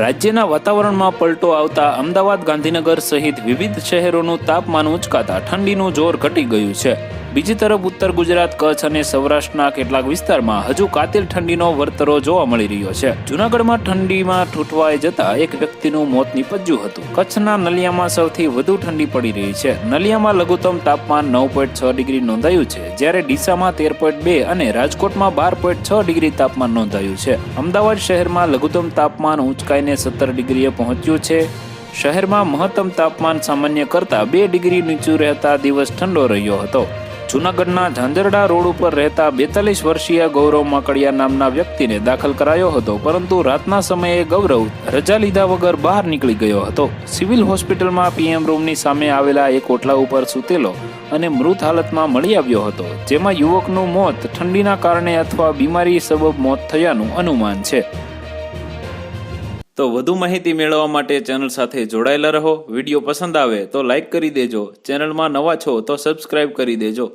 રાજ્યના વાતાવરણમાં પલટો આવતા અમદાવાદ ગાંધીનગર સહિત વિવિધ શહેરોનું તાપમાન ઉંચકાતા ઠંડીનું જોર ઘટી ગયું છે. બીજી તરફ ઉત્તર ગુજરાત, કચ્છ અને સૌરાષ્ટ્રના કેટલાક વિસ્તારમાં હજુ કાતિલ ઠંડીનો વર્તરો જોવા મળી રહ્યો છે. જુનાગઢમાં ઠંડીમાં ઠૂંઠવાઈ જતા એક વ્યક્તિનું મોત નીપજ્યું હતું. કચ્છના નલિયામાં સૌથી વધુ ઠંડી પડી રહી છે. નલિયામાં લઘુત્તમ તાપમાન નવ પોઈન્ટ છ ડિગ્રી નોંધાયું છે, જ્યારે ડીસામાં તેર પોઈન્ટ બે અને રાજકોટમાં બાર પોઈન્ટ છ ડિગ્રી તાપમાન નોંધાયું છે. અમદાવાદ શહેરમાં લઘુત્તમ તાપમાન ઊંચકાઈને સત્તર ડિગ્રીએ પહોંચ્યું છે. શહેરમાં મહત્તમ તાપમાન સામાન્ય કરતાં બે ડિગ્રી નીચું રહેતા દિવસ ઠંડો રહ્યો હતો. જૂનાગઢના ઝાંઝરડા રોડ ઉપર રહેતા બેતાલીસ વર્ષીય ગૌરવ માકડિયા નામના વ્યક્તિને દાખલ કરાયો હતો, પરંતુ રાતના સમયે ગૌરવ રજા લીધા વગર બહાર નીકળી ગયો હતો. સિવિલ હોસ્પિટલમાં પીએમ રૂમની સામે આવેલા એક ઓટલા ઉપર સૂતેલો અને મૃત હાલતમાં મળી આવ્યો હતો, જેમાં યુવકનું મોત ઠંડીના કારણે અથવા બીમારી સબબ મોત થયાનું અનુમાન છે. તો વધુ માહિતી મેળવવા માટે ચેનલ સાથે જોડાયેલા રહો. વીડિયો પસંદ આવે તો લાઈક કરી દેજો. ચેનલમાં નવા છો તો સબસ્ક્રાઇબ કરી દેજો.